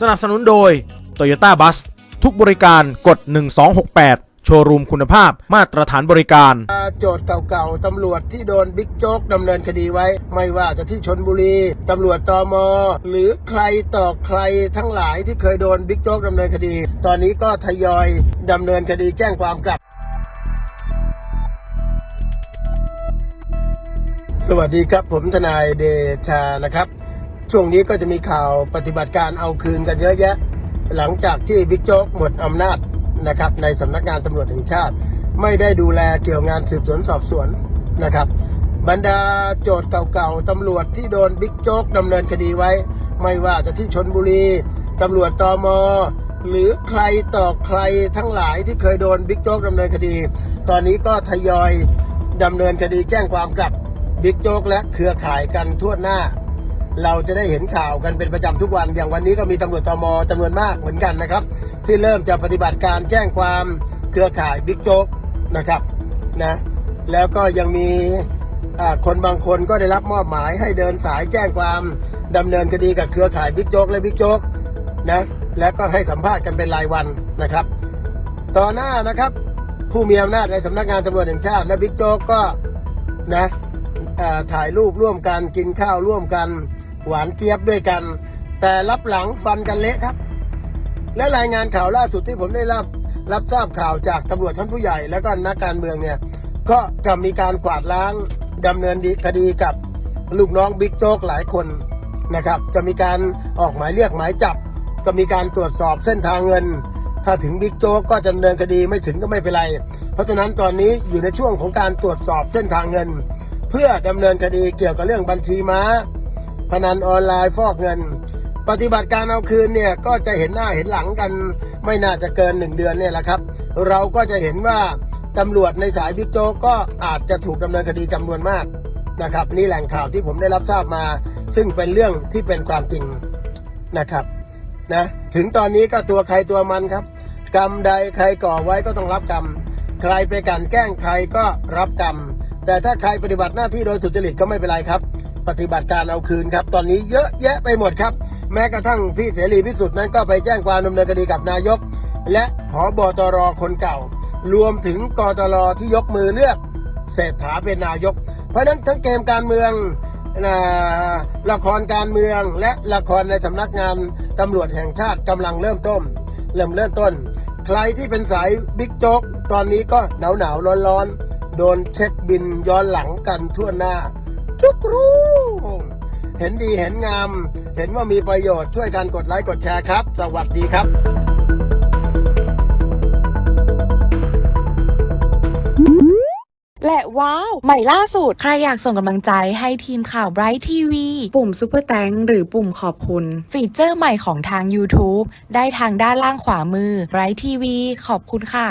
สนับสนุนโดย Toyota Bus ทุกบริการกด 1268 โชว์รูมคุณภาพมาตรฐานบริการ โจทย์เก่าๆ ตำรวจที่โดนบิ๊กโจ๊กดำเนินคดีไว้ ไม่ว่าจะที่ชนบุรี ตำรวจตอมหรือใครต่อใครทั้งหลายที่เคยโดนบิ๊กโจ๊กดำเนินคดี ตอนนี้ก็ทยอยดำเนินคดีแจ้งความกลับ สวัสดีครับผมทนายเดชานะครับ ช่วงนี้ก็จะมีข่าวปฏิบัติการเอาคืนกันเยอะแยะ หลังจากที่บิ๊กโจ๊กหมดอำนาจนะครับในสำนักงานตำรวจแห่งชาติ ไม่ได้ดูแลเกี่ยวงานสืบสวนสอบสวนนะครับ บรรดาโจทย์เก่าๆตำรวจที่โดนบิ๊กโจ๊กดำเนินคดีไว้ ไม่ว่าจะที่ชนบุรีตำรวจตอมหรือใครต่อใครทั้งหลายที่เคยโดนบิ๊กโจ๊กดำเนินคดี ตอนนี้ก็ทยอยดำเนินคดีแจ้งความกลับบิ๊กโจ๊กและเครือข่ายกันทั่วหน้า เราจะได้เห็นข่าวกันเป็นประจำทุกวัน อย่างวันนี้ก็มีตำรวจตมจำนวนมากเหมือนกันนะครับ ที่เริ่มจะปฏิบัติการแจ้งความเครือข่ายบิ๊กโจ๊กนะครับนะแล้วก็ยังมีคนบางคนก็ได้รับมอบหมายให้เดินสายแจ้งความดำเนินคดีกับเครือข่ายบิ๊กโจ๊กและบิ๊กโจ๊กนะแล้วก็ให้สัมภาษณ์กันเป็นรายวันนะครับ ต่อหน้านะครับ ผู้มีอำนาจในสำนักงานตำรวจแห่งชาติและบิ๊กโจ๊กก็นะถ่ายรูปร่วมกันกินข้าวร่วมกัน หวานเจี๊ยบด้วยกัน แต่รับหลังฟันกันเละครับ และรายงานข่าวล่าสุดที่ผมได้รับรับทราบข่าวจากตำรวจชั้นผู้ใหญ่แล้วก็นักการเมืองเนี่ย ก็จะมีการกวาดล้างดำเนินคดีกับลูกน้องบิ๊กโจ๊กหลายคนนะครับ จะมีการออกหมายเรียกหมายจับ ก็มีการตรวจสอบเส้นทางเงิน ถ้าถึงบิ๊กโจ๊กก็จะดำเนินคดีไม่ถึงก็ไม่เป็นไร เพราะฉะนั้นตอนนี้อยู่ในช่วงของการตรวจสอบเส้นทางเงิน เพื่อดำเนินคดีเกี่ยวกับเรื่องบัญชีม้า พนันออนไลน์ฟอกเงิน ปฏิบัติการเอาคืนเนี่ยก็จะเห็นหน้าเห็นหลังกัน ไม่น่าจะเกินหนึ่งเดือนเนี่ยแหละครับ เราก็จะเห็นว่าตำรวจในสายบิ๊กโจก็อาจจะถูกดำเนินคดีจำนวนมากนะครับนี่แหล่งข่าวที่ผมได้รับทราบมา ซึ่งเป็นเรื่องที่เป็นความจริงนะครับนะถึงตอนนี้ก็ตัวใครตัวมันครับ กรรมใดใครก่อไว้ก็ต้องรับกรรม ใครไปกันแกล้งใครก็รับกรรม แต่ถ้าใครปฏิบัติหน้าที่โดยสุจริตก็ไม่เป็นไรครับ ปฏิบัติการเอาคืนครับ ตอนนี้เยอะแยะไปหมดครับ แม้กระทั่งพี่เสรีพิสุทธิ์นั้นก็ไปแจ้งความดำเนินคดีกับนายก และผอบตรคนเก่า รวมถึงกตรที่ยกมือเลือกเศรษฐาเป็นนายก เพราะฉะนั้นทั้งเกมการเมืองละครการเมืองและละครในสำนักงานตำรวจแห่งชาติกำลังเริ่มต้นเริ่มเริ่มต้น ใครที่เป็นสายบิ๊กโจ๊กตอนนี้ก็หนาวหนาวร้อนร้อนๆโดนเช็คบินย้อนหลังกันทั่วหน้า ทุกรู้เห็นดีเห็นงาม เห็นว่ามีประโยชน์ช่วยกันกดไลค์กดแชร์ครับ สวัสดีครับและว้าว ใหม่ล่าสุด ใครอยากส่งกำลังใจให้ทีมข่าว Bright TV ปุ่มซุปเปอร์แตงหรือปุ่มขอบคุณ ฟีเจอร์ใหม่ของทาง YouTube ได้ทางด้านล่างขวามือ Bright TV ขอบคุณค่ะ